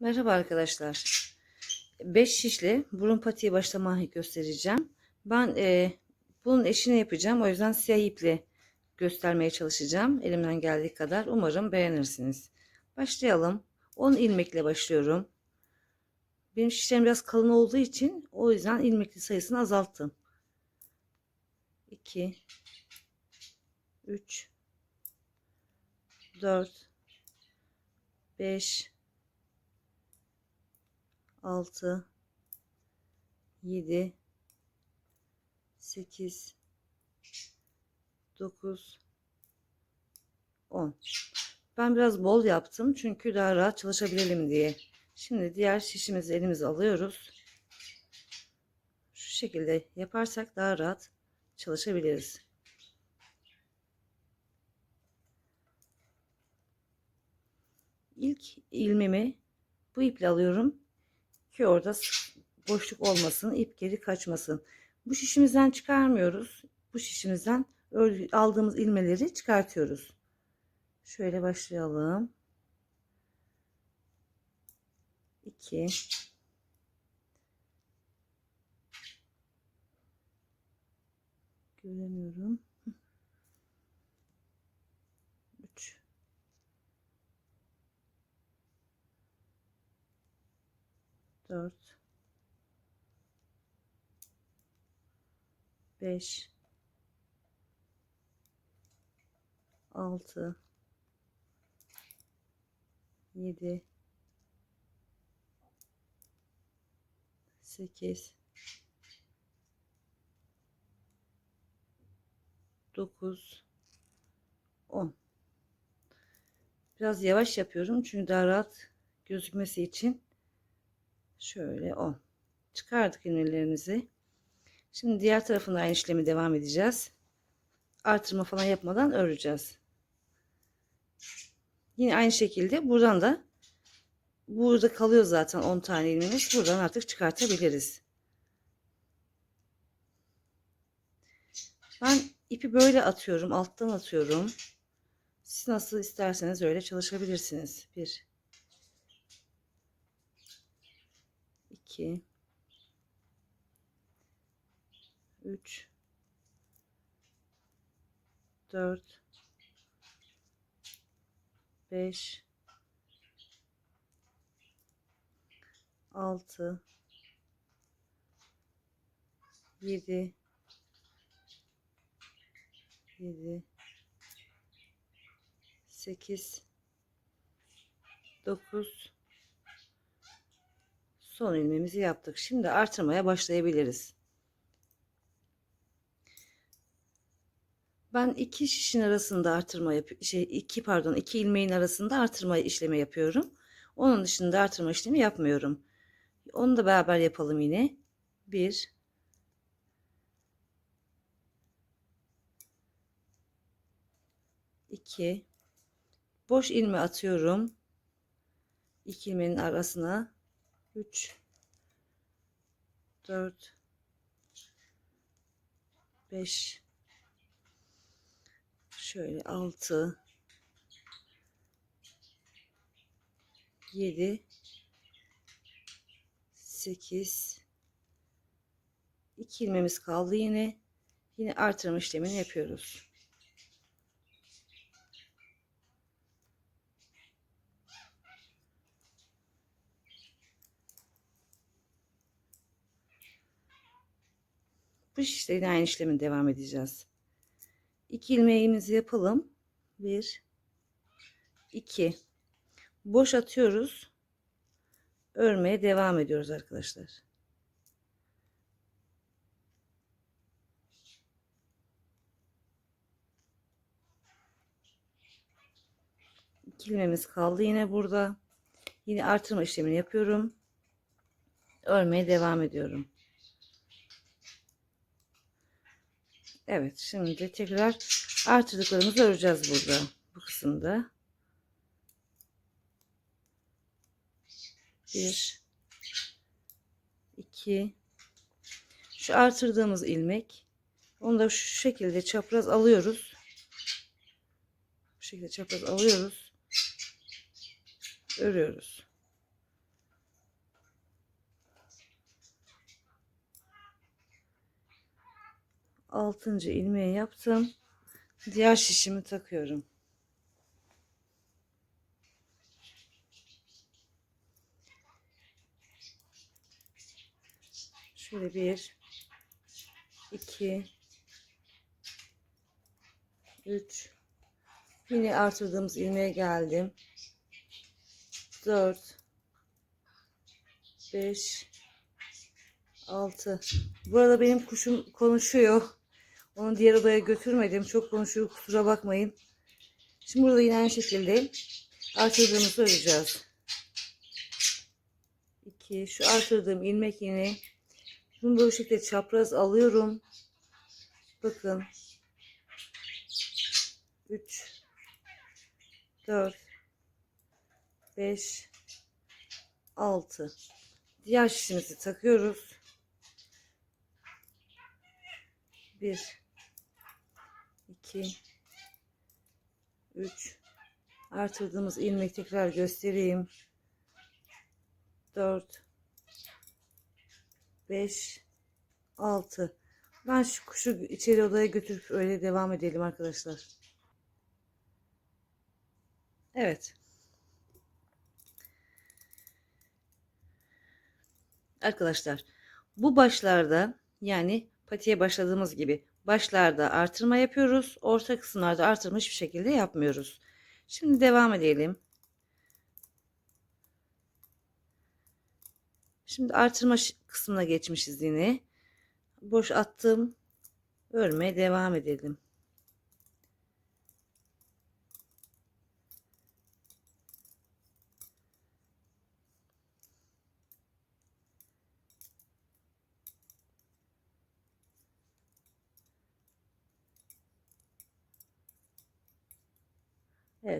Merhaba arkadaşlar. 5 şişli burun patiği başlama göstereceğim. Ben e, bunun eşini yapacağım. O yüzden siyah iple göstermeye çalışacağım. Elimden geldiği kadar. Umarım beğenirsiniz. Başlayalım. 10 ilmekle başlıyorum. Benim şişlerim biraz kalın olduğu için o yüzden ilmekli sayısını azalttım. 2 3 4 5 6 7 8 9 10 Ben biraz bol yaptım çünkü daha rahat çalışabilelim diye. Şimdi diğer şişimizi elimize alıyoruz. Şu şekilde yaparsak daha rahat çalışabiliriz. İlk ilmemi bu iple alıyorum ki orada boşluk olmasın, ip geri kaçmasın. Bu şişimizden çıkarmıyoruz. Bu şişimizden aldığımız ilmeleri çıkartıyoruz. Şöyle başlayalım. 2 Göremiyorum. 3 4 5 6 7 8 9 10 Biraz yavaş yapıyorum çünkü daha rahat gözükmesi için şöyle 10 çıkardık ilmelerimizi şimdi diğer tarafında aynı işlemi devam edeceğiz. Artırma falan yapmadan öreceğiz. Yine aynı şekilde buradan da burada kalıyor zaten 10 tane ilmeğimiz. Buradan artık çıkartabiliriz. Ben ipi böyle atıyorum alttan atıyorum. Siz nasıl isterseniz öyle çalışabilirsiniz. 1 2 3 4 5 6 7 7 8 9 son ilmeğimizi yaptık. Şimdi artırmaya başlayabiliriz. Ben iki şişin arasında artırma yap şey iki pardon iki ilmeğin arasında artırma işlemi yapıyorum. Onun dışında artırma işlemi yapmıyorum. Onu da beraber yapalım yine. Bir iki boş ilme atıyorum. İki ilmeğin arasına 3 4 5 şöyle 6 7 8 2 ilmemiz kaldı yine yine artırma işlemini yapıyoruz. Bu şişte yine aynı işlemi devam edeceğiz. 2 ilmeğimizi yapalım. 1 2 boş atıyoruz. Örmeye devam ediyoruz arkadaşlar. İki ilmeğimiz kaldı yine burada. Yine artırma işlemini yapıyorum. Örmeye devam ediyorum. Evet şimdi tekrar artırdıklarımızı öreceğiz burada bu kısımda. Bir, iki, şu artırdığımız ilmek, onu da şu şekilde çapraz alıyoruz. Bu şekilde çapraz alıyoruz, örüyoruz. Altıncı ilmeği yaptım. Diğer şişimi takıyorum. Şöyle bir, iki, üç. Yine artırdığımız ilmeğe geldim. Dört, beş, altı. Burada benim kuşum konuşuyor. Onu diğer odaya götürmedim. Çok konuşuyor kusura bakmayın. Şimdi burada yine aynı şekilde artırdığımızı öreceğiz. 2 şu artırdığım ilmek yine bunu böyle şekilde çapraz alıyorum. Bakın. 3 4 5 6 Diğer şişimizi takıyoruz. 1 2 3 artırdığımız ilmek tekrar göstereyim. 4 5 6 Ben şu kuşu içeri odaya götürüp öyle devam edelim arkadaşlar. Evet. Arkadaşlar bu başlarda yani patiye başladığımız gibi başlarda artırma yapıyoruz. Orta kısımlarda artırma hiçbir şekilde yapmıyoruz. Şimdi devam edelim. Şimdi artırma kısmına geçmişiz yine. Boş attım. Örmeye devam edelim.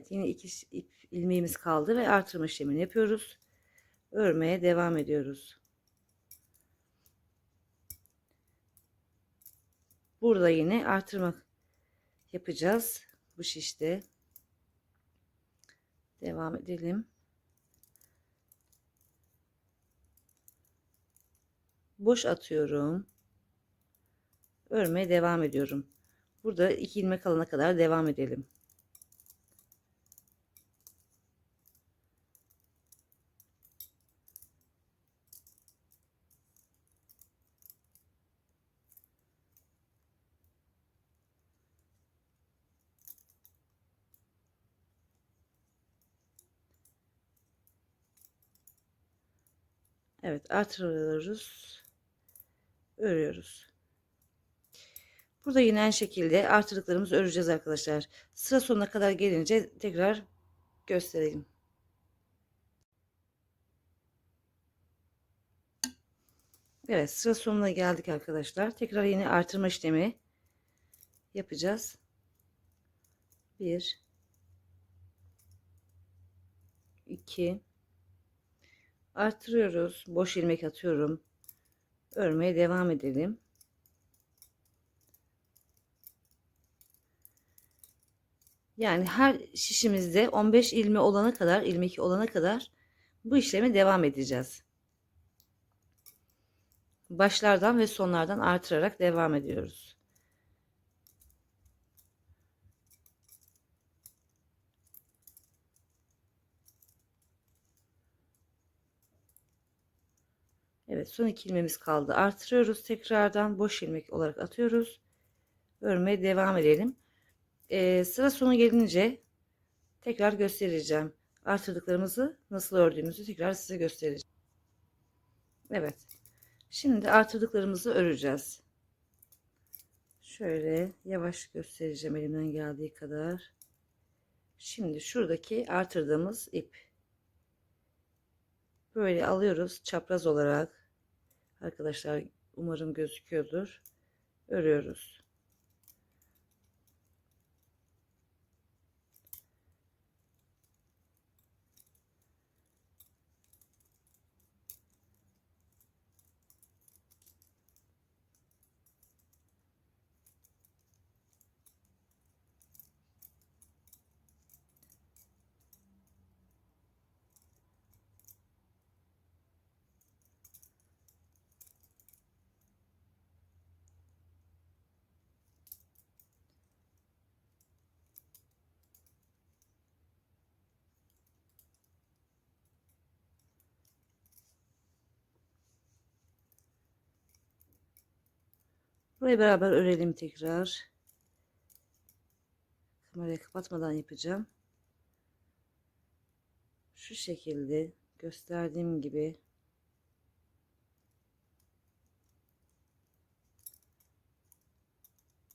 Evet yine iki ip ilmeğimiz kaldı ve artırma işlemini yapıyoruz. Örmeye devam ediyoruz. Burada yine artırma yapacağız. Bu şişte. Devam edelim. Boş atıyorum. Örmeye devam ediyorum. Burada iki ilmek alana kadar devam edelim. Evet artırıyoruz. Örüyoruz. Burada yine aynı şekilde artırdıklarımızı öreceğiz arkadaşlar. Sıra sonuna kadar gelince tekrar göstereyim. Evet sıra sonuna geldik arkadaşlar. Tekrar yine artırma işlemi yapacağız. 1 2 artırıyoruz. Boş ilmek atıyorum. Örmeye devam edelim. Yani her şişimizde 15 ilme olana kadar, ilmek olana kadar bu işlemi devam edeceğiz. Başlardan ve sonlardan artırarak devam ediyoruz. Evet son iki ilmemiz kaldı. Artırıyoruz tekrardan boş ilmek olarak atıyoruz. Örmeye devam edelim. Ee, sıra sonu gelince tekrar göstereceğim. Artırdıklarımızı nasıl ördüğümüzü tekrar size göstereceğim. Evet. Şimdi artırdıklarımızı öreceğiz. Şöyle yavaş göstereceğim elimden geldiği kadar. Şimdi şuradaki artırdığımız ip. Böyle alıyoruz çapraz olarak. Arkadaşlar umarım gözüküyordur. Örüyoruz. Burayı beraber örelim tekrar. Kamerayı kapatmadan yapacağım. Şu şekilde gösterdiğim gibi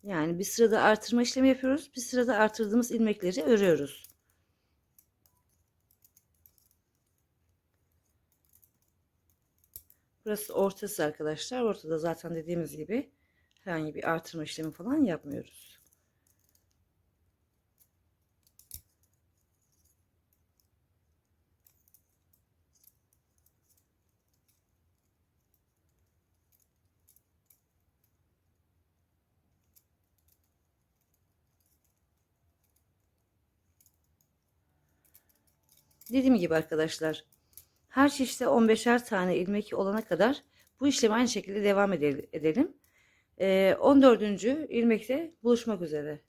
Yani bir sırada artırma işlemi yapıyoruz. Bir sırada artırdığımız ilmekleri örüyoruz. Burası ortası arkadaşlar. Ortada zaten dediğimiz gibi herhangi bir artırma işlemi falan yapmıyoruz. Dediğim gibi arkadaşlar her şişte 15'er tane ilmek olana kadar bu işlemi aynı şekilde devam edel- edelim. Ee, 14. ilmekte buluşmak üzere.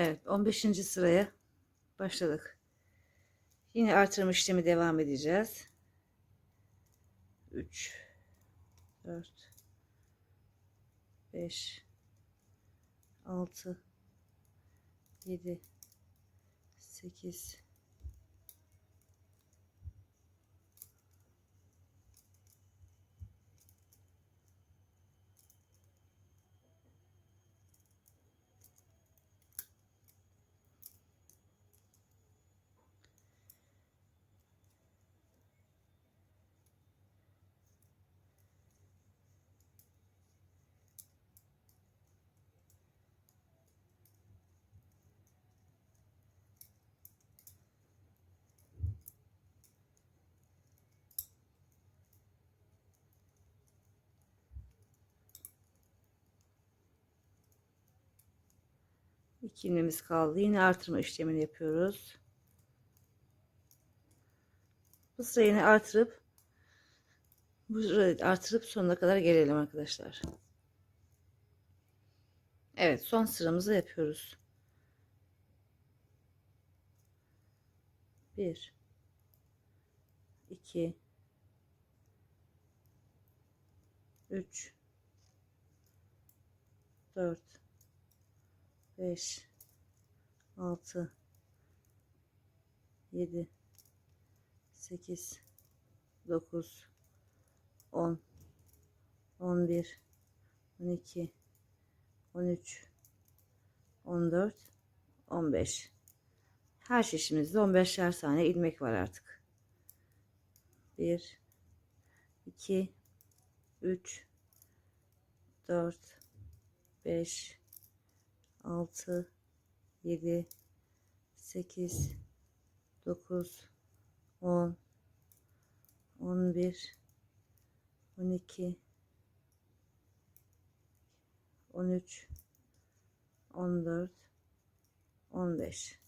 Evet 15. sıraya başladık. Yine artırma işlemi devam edeceğiz. 3 4 5 6 7 8 İki ilmeğimiz kaldı. Yine artırma işlemini yapıyoruz. Bu sırayı artırıp bu artırıp sonuna kadar gelelim arkadaşlar. Evet son sıramızı yapıyoruz. 1 2 3 4 5 6 7 8 9 10 11 12 13 14 15 her şişimizde 15'er tane ilmek var artık. 1 2 3 4 5 6 7 8 9 10 11 12 13 14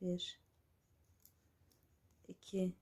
15 1 2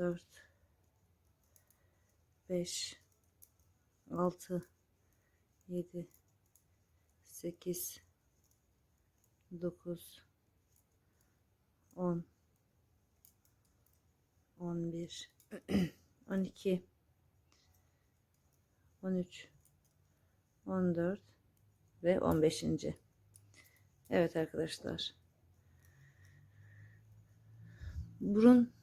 4 5 6 7 8 9 10 11 12 13 14 ve 15. Evet arkadaşlar. Burun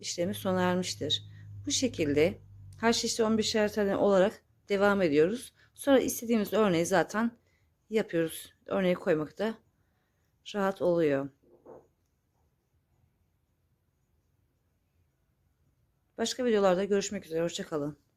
işlemi sona ermiştir. Bu şekilde her şişte 15'er tane olarak devam ediyoruz. Sonra istediğimiz örneği zaten yapıyoruz. Örneği koymak da rahat oluyor. Başka videolarda görüşmek üzere. Hoşçakalın.